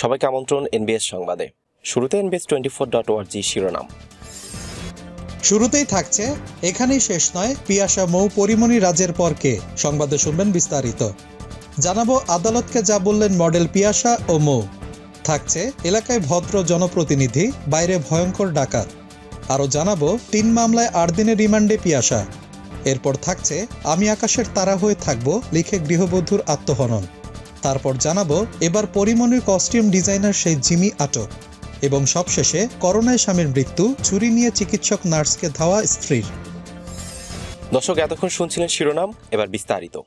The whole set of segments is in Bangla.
সবাইকে আমন্ত্রণ এনবিএস সংবাদে। শুরুতে এনবিএস টোয়েন্টি ফোর ডট ওয়ার্জি শিরোনাম। শুরুতেই থাকছে, এখানেই শেষ নয়, পিয়াসা মৌ পরিমণি রাজের পরকে। সংবাদে শুনবেন বিস্তারিত। জানাব আদালতকে যা বললেন মডেল পিয়াসা ও মৌ। থাকছে, এলাকায় ভদ্র জনপ্রতিনিধি, বাইরে ভয়ঙ্কর ডাকাত। আরও জানাব, তিন মামলায় আট দিনের রিমান্ডে পিয়াসা। এরপর থাকছে, আমি আকাশের তারা হয়ে থাকব, লিখে গৃহবধূর আত্মহনন। তারপর জানাব এবার পরিমণির কস্টিউম ডিজাইনার সেই জিমি আটক। এবং সবশেষে করোনায় স্বামীর মৃত্যু চুরি নিয়ে চিকিৎসক নার্সকে ধাওয়া স্ত্রীর। দর্শক এতক্ষণ শুনছিলেন শিরোনাম এবার বিস্তারিত।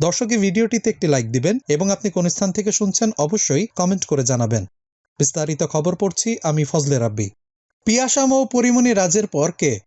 দর্শক এই ভিডিওটিতে একটি লাইক দিবেন এবং আপনি কোন স্থান থেকে শুনছেন অবশ্যই কমেন্ট করে জানাবেন। বিস্তারিত খবর পড়ছি আমি ফজলে রাব্বি। পিয়াসাম ও পরিমণি রাজের পর কে?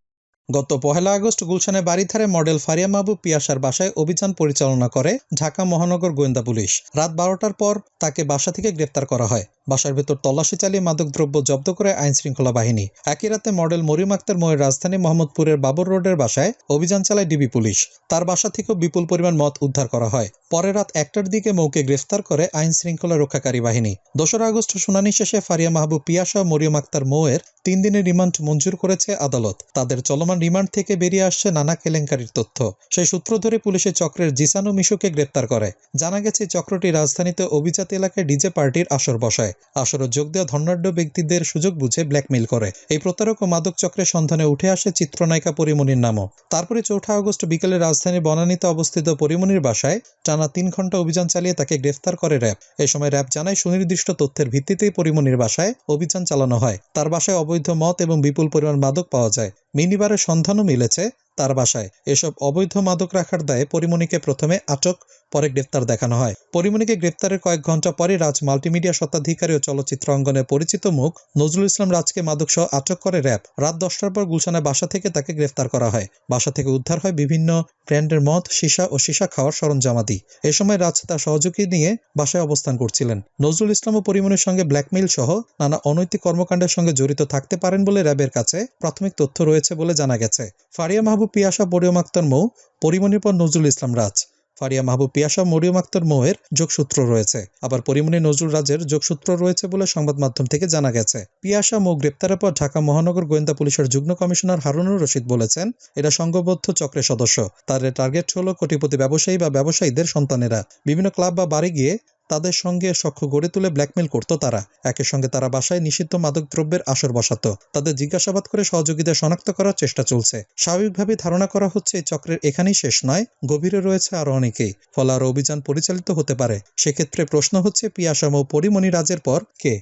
গত পহেলা আগস্ট গুলশানে বাড়িধারে মডেল ফারিয়া মাহবুব পিয়াসার বাসায় অভিযান পরিচালনা করে ঢাকা মহানগর গোয়েন্দা পুলিশ। রাত বারোটার পর তাকে বাসা থেকে গ্রেপ্তার করা হয়। বাসার ভেতর তল্লাশি চালিয়ে মাদকদ্রব্য জব্দ করে আইন শৃঙ্খলা বাহিনী। একই রাতে মডেল মরিয়ম আক্তার ময়ের রাজধানী মোহাম্মদপুরের বাবর রোডের বাসায় অভিযান চালায় ডিবি পুলিশ। তার বাসা থেকেও বিপুল পরিমাণ মদ উদ্ধার করা হয়। পরে রাত একটার দিকে মৌকে গ্রেফতার করে আইন শৃঙ্খলা রক্ষাকারী বাহিনী। দোসরা আগস্ট শুনানি শেষে ফারিয়া মাহবুব পিয়াসা মরিয়ম আক্তার মৌয়ের তিন দিনের রিমান্ড মঞ্জুর করেছে আদালত। তাদের চলমান রিমান্ড থেকে বেরিয়ে আসছে নানা কেলেঙ্কারির তথ্য। সেই সূত্র ধরে পুলিশের চক্রের জিসানু মিশুকে গ্রেপ্তার করে। জানা গেছে, চক্রটি রাজধানীতে অভিজাত এলাকায় ডিজে পার্টির আসর বসায়। আসরে যোগ দেওয়া ধনাঢ্য ব্যক্তিদের সুযোগ বুঝে ব্ল্যাকমেইল করে। এই প্রতারক ও মাদক চক্রের সন্ধানে উঠে আসে চিত্রনায়িকা পরিমণির নামও। তারপরে চৌঠা আগস্ট বিকেলে রাজধানীর বনানীতে অবস্থিত পরিমণির বাসায় টানা তিন ঘণ্টা অভিযান চালিয়ে তাকে গ্রেফতার করে র্যাব। এ সময় র্যাব জানায়, সুনির্দিষ্ট তথ্যের ভিত্তিতেই পরিমণির বাসায় অভিযান চালানো হয়। তার বাসায় অবৈধ মত এবং বিপুল পরিমাণ মাদক পাওয়া যায়। মিনিবারের সন্ধানও মিলেছে। তার বাসায়। এসব অবৈধ মাদক রাখার দায়ে পরিমণিকে প্রথমে আটক, পরে গ্রেপ্তার দেখানো হয়। পরিমণিকে গ্রেপ্তারের কয়েক ঘণ্টা পরে রাজ মাল্টিমিডিয়া স্বত্বাধিকারী ও চলচ্চিত্র অঙ্গনের পরিচিত মুখ নজরুল ইসলাম রাজকে মাদক সহ আটক করে র্যাব। রাত দশটার পর গুলশানের বাসা থেকে তাকে গ্রেফতার করা হয়। বাসা থেকে উদ্ধার হয় বিভিন্ন ব্র্যান্ডের মদ, সীসা ও সীসা খাওয়ার সরঞ্জামাদি। এ সময় রাজ তার সহযোগী নিয়ে বাসায় অবস্থান করছিলেন। নজরুল ইসলাম ও পরিমণির সঙ্গে ব্ল্যাকমেইল সহ নানা অনৈতিক কর্মকাণ্ডের সঙ্গে জড়িত থাকতে পারেন বলে র্যাবের কাছে প্রাথমিক তথ্য রয়েছে বলে জানা গেছে। ফারিয়া মাহবুব পিয়াসা বরিয়ম আক্তার মৌ, পরিমণির পর নজরুল ইসলাম রাজ। ফারিয়া মাহবুব পিয়াসা, মরিয়ম আক্তার মৌয়ের যোগসূত্র রয়েছে। আবার পরিমণি নজরুল রাজের যোগসূত্র রয়েছে বলে সংবাদ মাধ্যম থেকে জানা গেছে। পিয়াসা মৌ গ্রেপ্তারের পর ঢাকা মহানগর গোয়েন্দা পুলিশের যুগ্ম কমিশনার হারুনুর রশিদ বলেছেন, এরা সংঘবদ্ধ চক্রের সদস্য। তাদের টার্গেট হলো কোটিপতি ব্যবসায়ী বা ব্যবসায়ীদের সন্তানেরা। বিভিন্ন ক্লাব বা বাড়ি গিয়ে তাদের সঙ্গে সখ্য গড়ে তুলে ব্ল্যাকমেল করত তারা। একের সঙ্গে তারা বাসায় নিষিদ্ধ মাদকদ্রব্যের আসর বসাত। তাদের জিজ্ঞাসাবাদ করে সহযোগিতা শনাক্ত করার চেষ্টা চলছে। স্বাভাবিকভাবে ধারণা করা হচ্ছে, এই চক্রের এখানেই শেষ নয়, গভীরে রয়েছে আরও অনেকেই। ফলে আরও অভিযান পরিচালিত হতে পারে। সেক্ষেত্রে প্রশ্ন হচ্ছে, পিয়াসাম ও পরিমণি রাজের পর কে?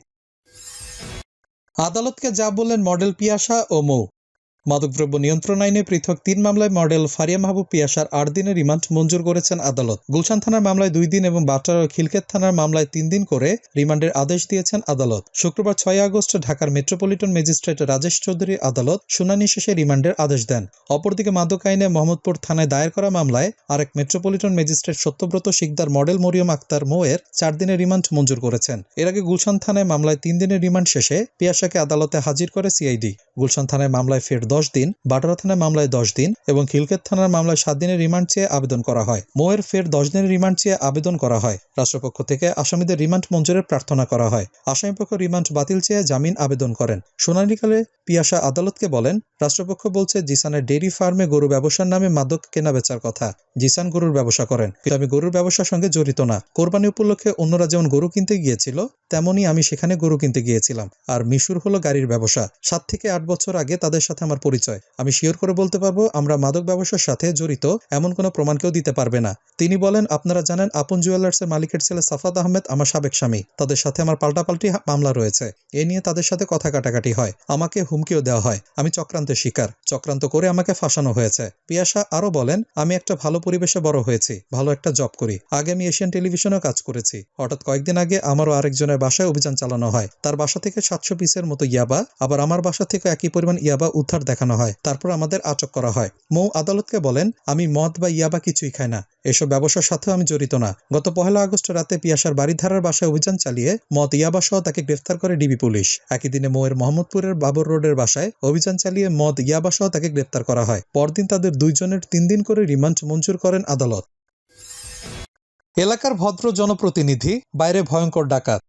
আদালতকে যা বললেন মডেল পিয়াসা ও মৌ। মাদকদ্রব্য নিয়ন্ত্রণ আইনে পৃথক তিন মামলায় মডেল ফারিয়া মাহবুব পিয়াসার আট দিনের রিমান্ড মঞ্জুর করেছেন আদালত। গুলশান থানার মামলায় দুই দিন এবং বাটার ও খিলকেত থানার মামলায় তিন দিন করে রিমান্ডের আদেশ দিয়েছেন আদালত। শুক্রবার ছয় আগস্ট ঢাকার মেট্রোপলিটন ম্যাজিস্ট্রেট রাজেশ চৌধুরী আদালত শুনানি শেষে রিমান্ডের আদেশ দেন। অপরদিকে মাদক আইনে মোহাম্মদপুর থানায় দায়ের করা মামলায় আরেক metropolitan magistrate Satyabrata Shikdar, model Mariam Akter মোয়ের চার দিনের রিমান্ড মঞ্জুর করেছেন। এর আগে গুলশান থানায় মামলায় তিন দিনের রিমান্ড শেষে পিয়াসাকে আদালতে হাজির করে সিআইডি। গুলশান থানায় মামলায় ফের দশ দিন বাটারা থানায় মামলায় দশ দিন এবং খিলকেত থানার মামলায় সাত দিনের রিমান্ড চেয়ে আবেদন করা হয়। মোয়ের ফের দশ দিনের রিমান্ড চেয়ে আবেদন করা হয়। রাষ্ট্রপক্ষ থেকে আসামিদের রিমান্ড মঞ্জুরের প্রার্থনা করা হয়। আসামিপক্ষ রিমান্ড বাতিল চেয়ে জামিন আবেদন করেন। শুনানিকালে পিয়াসা আদালতকে বলেন, রাষ্ট্রপক্ষ বলছে, জিসানের ডেইরি ফার্মে গরু ব্যবসার নামে মাদক কেনা বেচার কথা। জিসান গরুর ব্যবসা করেন। কিন্তু আমি গরুর ব্যবসার সঙ্গে জড়িত না। কোরবানি উপলক্ষে অন্যরা যেমন গরু কিনতে গিয়েছিল, তেমনই আমি সেখানে গরু কিনতে গিয়েছিলাম। আর মিশুর হলো গাড়ির ব্যবসা। সাত থেকে আট বছর আগে তাদের সাথে আমার পরিচয়। আমি শিওর করে বলতে পারব, আমরা মাদক ব্যবসার সাথে জড়িত, এমন কোনো প্রমাণ কেউ দিতে পারবে না। তিনি বলেন, আপনারা জানেন, আপন জুয়েলার্সের মালিকের ছেলে সাফাত আহমেদ আমার সাবেক স্বামী। তাদের সাথে আমার পাল্টাপাল্টি মামলা রয়েছে। এ নিয়ে তাদের সাথে কথা কাটাকাটি হয়। আমাকে হুমকিও দেওয়া হয়। আমি চক্রান্তের শিকার। চক্রান্ত করে আমাকে ফাঁসানো হয়েছে। পিয়াসা আরও বলেন, আমি একটা ভালো পরিবেশে বড় হয়েছি, ভালো একটা জব করি। আগে আমি এশিয়ান টেলিভিশনেও কাজ করেছি। হঠাৎ কয়েকদিন আগে আমারও আরেকজনের বাসায় অভিযান চালানো হয়। তার বাসা থেকে সাতশো পিসের মতো ইয়াবা, আবার আমার বাসা থেকে একই পরিমাণ ইয়াবা উদ্ধার দেখানো হয়, তারপর আমাদের আটক করা হয়। মৌ আদালতকে বলেন, আমি মদ বা ইয়াবা কিছুই খাই না। এসব ব্যবসার সাথেও আমি জড়িত না। গত পহেলা আগস্ট রাতে পিয়াসার বাড়িধারার বাসায় অভিযান চালিয়ে মদ ইয়াবা সহ তাকে গ্রেফতার করে ডিবি পুলিশ। একই দিনে মৌয়ের মোহাম্মদপুরের বাবর রোডের বাসায় অভিযান চালিয়ে মদ ইয়াবা সহ তাকে গ্রেফতার করা হয়। পরদিন তাদের দুইজনের তিন দিন করে রিমান্ড মঞ্জুর করেন আদালত। এলাকার ভদ্র জনপ্রতিনিধি, বাইরে ভয়ঙ্কর ডাকাত।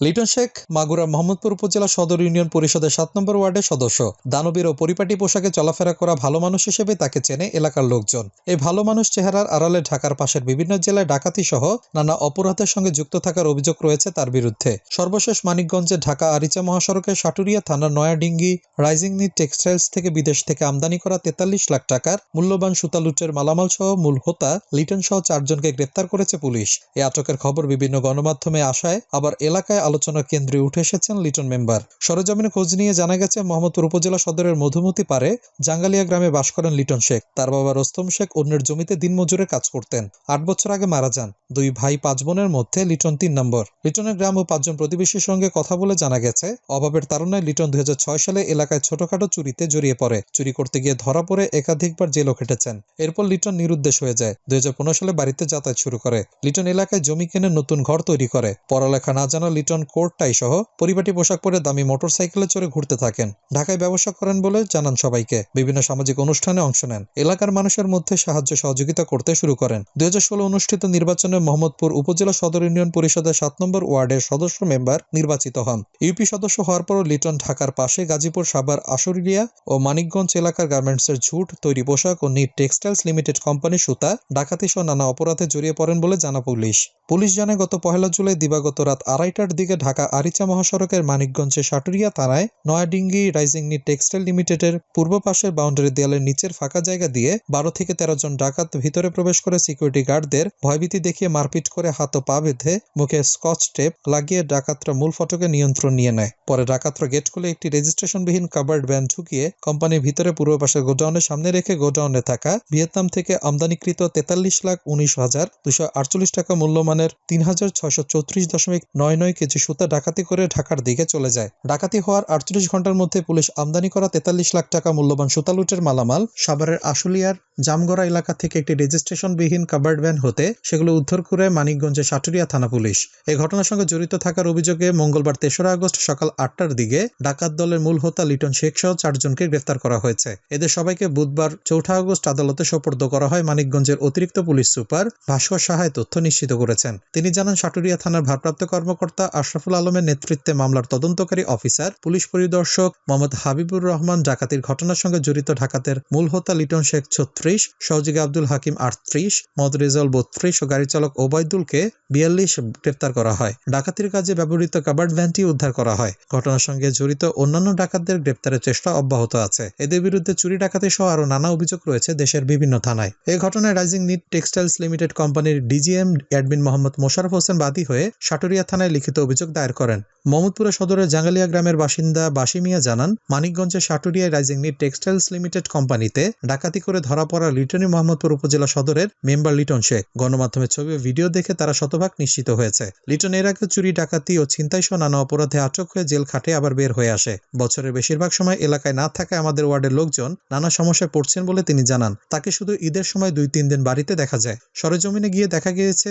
লিটন শেখ, মাগুরা মোহাম্মদপুর উপজেলা সদর ইউনিয়ন পরিষদের সাত নম্বর ওয়ার্ডের সদস্য। দানবীর ও পরিপাটি পোশাকে চলাফেরা করা ভালো মানুষ হিসেবে তাকে চেনে এলাকার লোকজন। এই ভালো মানুষ চেহারার আড়ালে ঢাকার পাশের বিভিন্ন জেলায় ডাকাতি সহ নানা অপরাধের সঙ্গে যুক্ত থাকার অভিযোগ রয়েছে তার বিরুদ্ধে। সর্বশেষ মানিকগঞ্জে ঢাকা আরিচা মহাসড়কের সাটুরিয়া থানার নয়াডিঙ্গি রাইজিং নিট টেক্সটাইলস থেকে বিদেশ থেকে আমদানি করা তেতাল্লিশ লাখ টাকার মূল্যবান সুতালুটের মালামাল সহ মূল হোতা লিটন সহ চারজনকে গ্রেপ্তার করেছে পুলিশ। এই আটকের খবর বিভিন্ন গণমাধ্যমে আসায় আবার এলাকায় আলোচনার কেন্দ্রে উঠে এসেছেন লিটন মেম্বার। সরেজমিনে খোঁজ নিয়ে জানা গেছে, মোহাম্মদপুর উপজেলা সদরের মধুমতি পারে জাঙ্গালিয়া গ্রামে বাস করেন লিটন শেখ। তার বাবা রোস্তম শেখ অন্যের জমিতে দিনমজুরে কাজ করতেন। আট বছর আগে মারা যান। দুই ভাই পাঁচ বোনের মধ্যে লিটন তিন নম্বর। লিটনের গ্রাম ও পাঁচজন প্রতিবেশীর সঙ্গে কথা বলে জানা গেছে, অভাবের তারণায় লিটন দুই হাজার ছয় সালে এলাকায় ছোটখাটো চুরিতে জড়িয়ে পড়ে। চুরি করতে গিয়ে ধরা পড়ে একাধিকবার জেলও খেটেছেন। এরপর লিটন নিরুদ্দেশ হয়ে যায়। দুই হাজার পনেরো সালে বাড়িতে যাতায়াত শুরু করে। লিটন এলাকায় জমি কিনে নতুন ঘর তৈরি করে। পড়ালেখা না জানা লিটন কোর্ট টাই সহ পরিপাটি পোশাক পরে দামি মোটরসাইকেলে চড়ে ঘুরতে থাকেন। ঢাকায় ব্যবসা করেন বলে জানান সবাইকে। বিভিন্ন সামাজিক অনুষ্ঠানে অংশ নেন। এলাকার মানুষের মধ্যে সাহায্য সহযোগিতা করতে শুরু করেন। দু হাজার ষোলো অনুষ্ঠিত নির্বাচনে মোহাম্মদপুর উপজেলা সদর ইউনিয়ন পরিষদের সাত নম্বর ওয়ার্ডের সদস্য মেম্বার নির্বাচিত হন। ইউপি সদস্য হওয়ার পরও লিটন ঢাকার পাশে গাজীপুর, সাভার, আশুরিয়া ও মানিকগঞ্জ এলাকার গার্মেন্টসের ঝুট, তৈরি পোশাক ও নিট টেক্সটাইলস লিমিটেড কোম্পানি সুতা, ডাকাতি সহ নানা অপরাধে জড়িয়ে পড়েন বলে জানা পুলিশ। পুলিশ জানায়, গত পহেলা জুলাই দিবাগত রাত আড়াইটার দিকে ঢাকা আরিচা মহাসড়কের মানিকগঞ্জে সাটুরিয়া থানায় নয়াডিঙ্গি রাইজিং নিট টেক্সটাইল লিমিটেডের পূর্ব পাশের বাউন্ডারি দেয়ালের নিচের ফাঁকা জায়গা দিয়ে বারো থেকে তেরো জন ডাকাত ভিতরে প্রবেশ করে সিকিউরিটি গার্ডদের ভয়ভীতি দেখিয়ে মারপিট করে হাত ও পা বেঁধে মুখে স্কচ টেপ লাগিয়ে ডাকাতরা মূল ফটকে নিয়ন্ত্রণ নিয়ে নেয়। পরে ডাকাতরা গেট খুলে একটি রেজিস্ট্রেশনবিহীন কাবার্ড ভ্যান ঢুকিয়ে কোম্পানির ভিতরে পূর্ব পাশের গোডাউনের সামনে রেখে গোডাউনে থাকা ভিয়েতনাম থেকে আমদানিকৃত তেতাল্লিশ লাখ উনিশ হাজার দুশো আটচল্লিশ টাকা মূল্যমানের তিন হাজার ছয়শো চৌত্রিশ দশমিক নয় নয় কেজি সুতা ডাকাতি করে ঢাকার দিকে চলে যায়। ডাকাতি হওয়ার আটচল্লিশ ঘণ্টার মধ্যে পুলিশ আমদানি করা তেতাল্লিশ লাখ টাকা মূল্যবান সুতা লুটের মালামাল সাভারের আশুলিয়ার জামগড়া এলাকা থেকে একটি রেজিস্ট্রেশনবিহীন কাবার্ড ভ্যান হতে সেগুলো উদ্ধার করে মানিকগঞ্জের সাটুরিয়া থানা পুলিশ। এই ঘটনার সঙ্গে জড়িত থাকার অভিযোগে মঙ্গলবার তেসরা আগস্ট সকাল আটটার দিকে ডাকাত দলের মূল হোতা লিটন শেখ সহ চারজনকে গ্রেফতার করা হয়েছে। এদের সবাইকে বুধবার চৌঠা আগস্ট আদালতে সোপর্দ করা হয় মানিকগঞ্জের অতিরিক্ত পুলিশ সুপার ভাস্কর সাহায় তথ্য নিশ্চিত করেছেন তিনি জানান, সাটুরিয়া থানার ভারপ্রাপ্ত কর্মকর্তা আশরাফুল আলমের নেতৃত্বে মামলার তদন্তকারী অফিসার, পুলিশ পরিদর্শক মোহাম্মদ হাবিবুর রহমান ডাকাতির ঘটনার সঙ্গে জড়িত ডাকাতের মূল হোতা লিটন শেখ ছত্রিশ, সহযোগী আব্দুল হাকিম আটত্রিশ, মদ রেজাউল বত্রিশ ও গাড়ি চালক ওবায়দুলকে বিয়াল্লিশ গ্রেপ্তার করা হয়। ডাকাতির কাজে ব্যবহৃত কাবার্ড ভ্যানটি উদ্ধার করা হয়। ঘটনার সঙ্গে জড়িত অন্যান্য ডাকাতদের গ্রেপ্তারের চেষ্টা অব্যাহত আছে। এদের বিরুদ্ধে চুরি, ডাকাতি সহ আরও নানা অভিযোগ রয়েছে দেশের বিভিন্ন থানায়। এ ঘটনায় রাইজিং নিট টেক্সটাইলস লিমিটেড কোম্পানির ডিজিএম অ্যাডমিন মোহাম্মদ মোশারফ হোসেন বাদী হয়ে সাটুরিয়া থানায় লিখিত অভিযোগ দায়ের করেন। মোহাম্মদপুরের সদরের জাঙ্গালিয়া গ্রামের বাসিন্দা বাসিমিয়া জানান মানিকগঞ্জের সাটুরিয়ায় রাইজিং নিট টেক্সটাইলস লিমিটেড কোম্পানিতে ডাকাতি করে ধরা পড়া লিটনি মোহাম্মদপুর উপজেলা সদরের মেম্বার লিটন শেখ। গণমাধ্যমে ছবি ও ভিডিও দেখে তারা শতভাগ নিশ্চিত হয়েছে। লিটন এর আগে চুরি, ডাকাতি ও ছিনতাই সহ নানা অপরাধে আটক হয়ে জেল খাটে আবার বের হয়ে আসে। বছরের বেশিরভাগ সময় এলাকায় না থাকায় আমাদের ওয়ার্ডের লোকজন নানা সমস্যায় পড়ছেন বলে তিনি জানান। তাকে শুধু ঈদের সময় দুই তিন দিন বাড়িতে দেখা যায়। সরেজমিনে গিয়ে দেখা গিয়েছে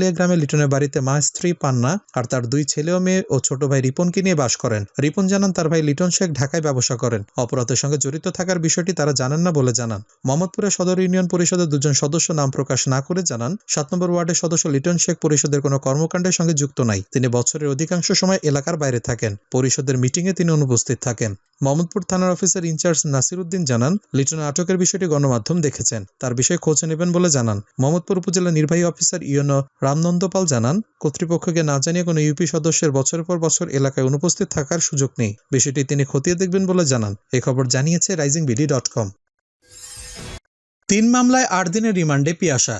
জাঙ্গালিয়া গ্রামে লিটনের বাড়িতে মা স্ত্রী পান্না আর তার দুই ছেলে ও মেয়ে ও ছোট ভাই রিপনকে নিয়ে বাস করেন। রিপন জানান, তার ভাই লিটন শেখ ঢাকায় ব্যবসা করেন। অপরাধের সঙ্গে জড়িত থাকার বিষয়টি তারা জানেন না বলে জানান। মোহাম্মদপুরের সদর ইউনিয়ন পরিষদের দুজন সদস্য নাম প্রকাশ না করে জানান, সাত নম্বর ওয়ার্ডের সদস্য লিটন শেখ পরিষদের কোনো কর্মকাণ্ডের সঙ্গে যুক্ত নাই। তিনি বছরের অধিকাংশ সময় এলাকার বাইরে থাকেন। পরিষদের মিটিংয়ে তিনি অনুপস্থিত থাকেন। মোহাম্মদপুর থানার অফিসার ইনচার্জ নাসির উদ্দিন জানান, লিটনের আটকের বিষয়টি গণমাধ্যম দেখেছেন। তার বিষয়ে খোঁজ নেবেন বলে জানান। মোহাম্মদপুর উপজেলা নির্বাহী অফিসার ইয়নো রামনন্দপাল জানান, কর্তৃপক্ষকে না জানিয়ে কোনো ইউপি সদস্যের বছরের পর বছর এলাকায় অনুপস্থিত থাকার সুযোগ নেই। বিষয়টি তিনি খতিয়ে দেখবেন বলে জানান। এ খবর জানিয়েছে রাইজিং বিডি ডট কম। তিন মামলায় আট দিনের রিমান্ডে পিয়াসা।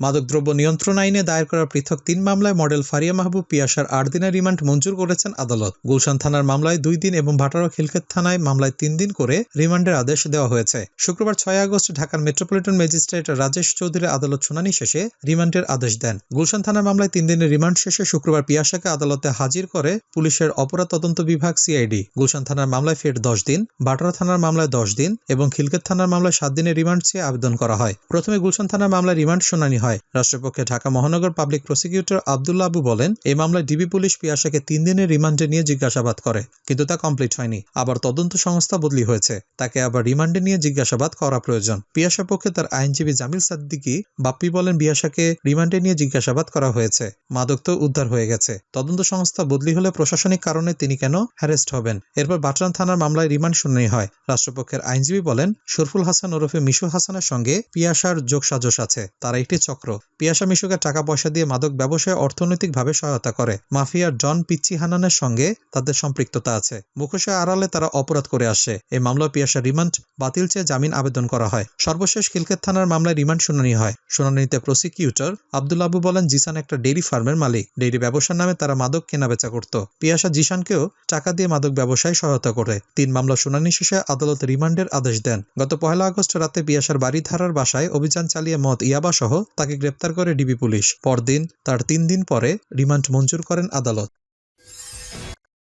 মাদকদ্রব্য নিয়ন্ত্রণ আইনে দায়ের করা পৃথক তিন মামলায় মডেল ফারিয়া মাহবুব, পিয়াসার আট দিনের রিমান্ড মঞ্জুর করেছেন আদালত। গুলশান থানার মামলায় দুই দিন এবং ভাটারক খিলক্ষেত থানায় মামলায় তিন দিন করে রিমান্ডের আদেশ দেওয়া হয়েছে। শুক্রবার ছয় আগস্ট ঢাকার মেট্রোপলিটন ম্যাজিস্ট্রেট রাজেশ চৌধুরী আদালত শুনানি শেষে রিমান্ডের আদেশ দেন। গুলশান থানার মামলায় তিন দিনের রিমান্ড শেষে শুক্রবার পিয়াসাকে আদালতে হাজির করে পুলিশের অপরাধ তদন্ত বিভাগ সিআইডি। গুলশান থানার মামলায় ফের দশ দিন ভাটারা থানার মামলায় দশ দিন এবং খিলক্ষেত থানার মামলায় সাত দিনের রিমান্ড চেয়ে আবেদন করা হয়। প্রথমে গুলশান থানার মামলায় রিমান্ড শুনানি হয়। হয়। রাষ্ট্রপক্ষে ঢাকা মহানগর পাবলিক প্রসিকিউটর আবদুল্লা আবু বলেন, এই মামলায় ডিবি পুলিশ পিয়াসাকে তিন দিনের রিমান্ডে নিয়ে জিজ্ঞাসাবাদ করে, কিন্তু তা কমপ্লিট হয়নি। আবার তদন্ত সংস্থা বদলি হয়েছে। তাকে আবার রিমান্ডে নিয়ে জিজ্ঞাসাবাদ করা প্রয়োজন। পিয়াসা পক্ষে তার আইনজীবী জামিল সাদ্দিকি বাপ্পি বলেন, বিয়াসাকে রিমান্ডে নিয়ে জিজ্ঞাসাবাদ করা হয়েছে। মাদক তো উদ্ধার হয়ে গেছে। তদন্ত সংস্থা বদলি হলে প্রশাসনিক কারণে তিনি কেন হ্যারেস্ট হবেন? এরপর বাটরান থানার মামলায় রিমান্ড শুনানি হয়। রাষ্ট্রপক্ষের আইনজীবী বলেন, শরফুল হাসান ওরফে মিশু হাসানের সঙ্গে পিয়াসার যোগসাজশ আছে। তারা একটি চক্র পিয়াসা মিশুকে টাকা পয়সা দিয়ে মাদক ব্যবসায় অর্থনৈতিকভাবে সহায়তা করে। মাফিয়ার জন পিচ্চি হানানের সঙ্গে তাদের সম্পৃক্ততা আছে। মুখোশে আড়ালে তারা অপরাধ করে আসে। এই মামলা পিয়াসা রিমান্ড বাতিল চেয়ে জামিন আবেদন করা হয়। সর্বশেষ খিলক্ষেত থানার মামলায় রিমান্ড শুনানি হয়। শুনানিতে প্রসিকিউটর আব্দুল আবু বলেন, জিসান একটা ডেইরি ফার্মের মালিক। ডেইরি ব্যবসার নামে তারা মাদক কেনাবেচা করত। পিয়াসা জিসানকেও টাকা দিয়ে মাদক ব্যবসায় সহায়তা করে। তিন মামলা শুনানি শেষে আদালত রিমান্ডের আদেশ দেন। গত পহেলা আগস্ট রাতে পিয়াসার বাড়িধারার বাসায় অভিযান চালিয়ে মদ ইয়াবা সহ তাকে গ্রেপ্তার করে ডিবি পুলিশ। পরদিন, তার তিন দিন পরে রিমান্ড মঞ্জুর করেন আদালত।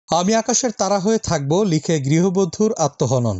আমি আকাশের তারা হয়ে থাকব, লিখে গৃহবধূর আত্মহনন।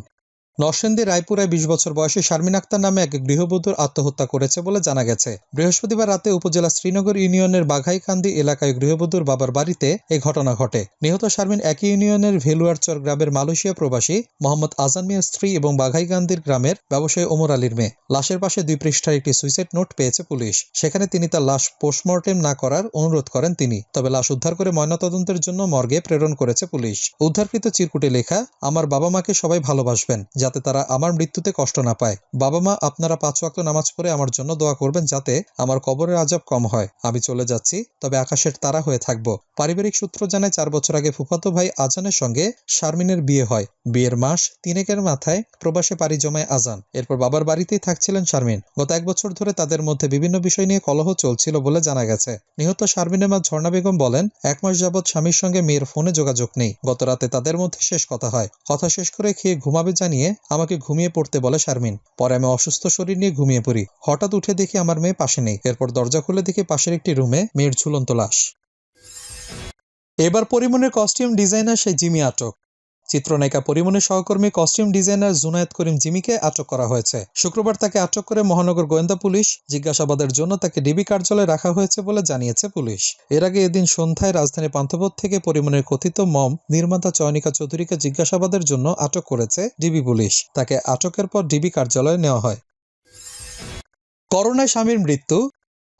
নরসিংদী রায়পুরায় বিশ বছর বয়সী শারমিন আক্তার নামে এক গৃহবধূর আত্মহত্যা করেছে বলে জানা গেছে। বৃহস্পতিবার রাতে উপজেলা শ্রীনগর ইউনিয়নের বাঘাইকান্দি এলাকায় গৃহবধূর বাবার বাড়িতে এই ঘটনা ঘটে। নিহত শারমিন একই ইউনিয়নের ভেলুয়ারচর গ্রামের মালয়েশিয়া প্রবাসী মোহাম্মদ আজান মিয়ার স্ত্রী এবং বাঘাইকান্দির গ্রামের ব্যবসায়ী ওমর আলীর মেয়ে। লাশের পাশে দুই পৃষ্ঠার একটি সুইসাইড নোট পেয়েছে পুলিশ। সেখানে তিনি তার লাশ পোস্টমর্টেম না করার অনুরোধ করেন তিনি, তবে লাশ উদ্ধার করে ময়নাতদন্তের জন্য মর্গে প্রেরণ করেছে পুলিশ। উদ্ধারকৃত চিরকুটে লেখা, আমার বাবা মাকে সবাই ভালোবাসবেন যাতে তারা আমার মৃত্যুতে কষ্ট না পায়। বাবা মা, আপনারা পাঁচ ওয়াক্ত নামাজ পড়ে আমার জন্য দোয়া করবেন যাতে আমার কবরের আজাব কম হয়। আমি চলে যাচ্ছি, তবে আকাশের তারা হয়ে থাকব। পারিবারিক সূত্র জানায় চার বছর আগে ফুফাতো ভাই আজানের সঙ্গে শারমিনের বিয়ে হয়। বিয়ের মাস তিনেকের মাথায় প্রবাসে পাড়ি জমায় আজান। এরপর বাবার বাড়িতেই থাকছিলেন শারমিন। গত এক বছর ধরে তাদের মধ্যে বিভিন্ন বিষয় নিয়ে কলহ চলছিল বলে জানা গেছে। নিহত শারমিনের মা ঝর্ণা বেগম বলেন, এক মাস যাবৎ স্বামীর সঙ্গে মেয়ের ফোনে যোগাযোগ নেই। গত রাতে তাদের মধ্যে শেষ কথা হয়। কথা শেষ করে খেয়ে ঘুমাবে জানিয়ে আমাকে ঘুমিয়ে পড়তে বলে শারমিন। পরে আমি অসুস্থ শরীর নিয়ে ঘুমিয়ে পড়ি। হঠাৎ উঠে দেখি আমার মেয়ে পাশে নেই। এরপর দরজা খুলে দেখি পাশের একটি রুমে মেয়ের ঝুলন্ত লাশ। এবার পরিমনের কস্টিউম ডিজাইনার সেই জিমি আটক। চিত্রনায়িকা পরিমণের সহকর্মী কস্টিউম ডিজাইনার জুনায়েদ করিম জিমিকে আটক করা হয়েছে। শুক্রবার তাকে আটক করে মহানগর গোয়েন্দা পুলিশ জিজ্ঞাসাবাদের জন্য তাকে ডিবি কার্যালয়ে রাখা হয়েছে বলে জানিয়েছে পুলিশ। এর আগে এদিন সন্ধ্যায় রাজধানী পান্থপথ থেকে পরিমণের কথিত মম, নির্মাতা চয়নিকা চৌধুরীকে জিজ্ঞাসাবাদের জন্য আটক করেছে ডিবি পুলিশ। তাকে আটকের পর ডিবি কার্যালয়ে নেওয়া হয়। করোনায় স্বামীর মৃত্যু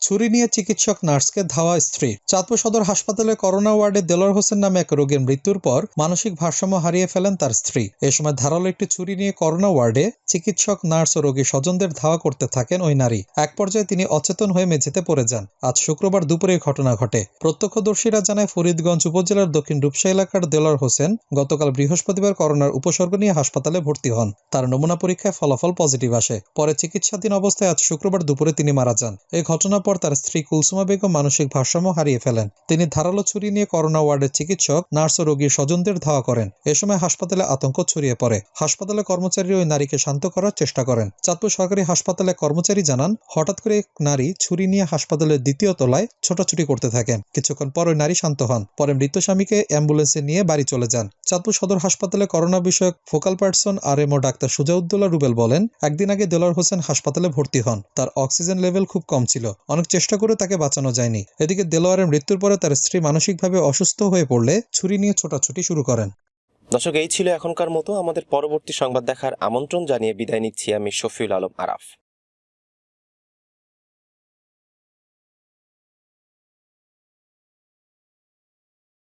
ছুরি নিয়ে চিকিৎসক নার্সকে ধাওয়া স্ত্রী। চাঁদপুর সদর হাসপাতালে করোনা ওয়ার্ডে দেলোয়ার হোসেন নামে এক রোগীর মৃত্যুর পর মানসিক ভারসাম্য হারিয়ে ফেলেন তার স্ত্রী। এ সময় ধারালো একটি ছুরি নিয়ে করোনা ওয়ার্ডে চিকিৎসক, নার্স ও রোগী স্বজনদের ধাওয়া করতে থাকেন ওই নারী। এক পর্যায়ে তিনি অচেতন হয়ে মেঝেতে পড়ে যান। আজ শুক্রবার দুপুরে ঘটনা ঘটে। প্রত্যক্ষদর্শীরা জানায়, ফরিদগঞ্জ উপজেলার দক্ষিণ রূপসা এলাকার দেলোয়ার হোসেন গতকাল বৃহস্পতিবার করোনার উপসর্গ নিয়ে হাসপাতালে ভর্তি হন। তার নমুনা পরীক্ষায় ফলাফল পজিটিভ আসে। পরে চিকিৎসাধীন অবস্থায় আজ শুক্রবার দুপুরে তিনি মারা যান। এই ঘটনার পর তার স্ত্রী কুলসুমা বেগম মানসিক ভারসাম্য হারিয়ে ফেলেন। তিনি ধারালো ছুরি নিয়ে করোনা ওয়ার্ডের চিকিৎসক, নার্স ও রোগীর স্বজনদের ধাওয়া করেন। এ সময় হাসপাতালে আতঙ্ক ছড়িয়ে পড়ে। হাসপাতালে কর্মচারী ওই নারীকে শান্ত করার চেষ্টা করেন। চাঁদপুর সরকারি হাসপাতালে কর্মচারী জানান, হঠাৎ করে এক নারী ছুরি নিয়ে হাসপাতালের দ্বিতীয় তলায় ছোটাছুটি করতে থাকেন। কিছুক্ষণ পর ওই নারী শান্ত হন। পরে মৃত স্বামীকে অ্যাম্বুলেন্সে নিয়ে বাড়ি চলে যান। চাঁদপুর সদর হাসপাতালে করোনা বিষয়ক ফোকাল পার্সন আর এমও ডাক্তার সুজাউদ্দোল্লা রুবেল বলেন, একদিন আগে দেলোয়ার হোসেন হাসপাতালে ভর্তি হন। তার অক্সিজেন লেভেল খুব কম ছিল। অনেক চেষ্টা করে তাকে বাঁচানো যায়নি। এদিকে দেলোয়ারের মৃত্যুর পরে তার স্ত্রী মানসিকভাবে অসুস্থ হয়ে পড়লে ছুরি নিয়ে ছোটাছুটি শুরু করেন। দর্শক, এই ছিল এখনকার মতো। আমাদের পরবর্তী সংবাদ দেখার আমন্ত্রণ জানিয়ে বিদায় নিচ্ছি আমি শফিউল আলম আরাফ।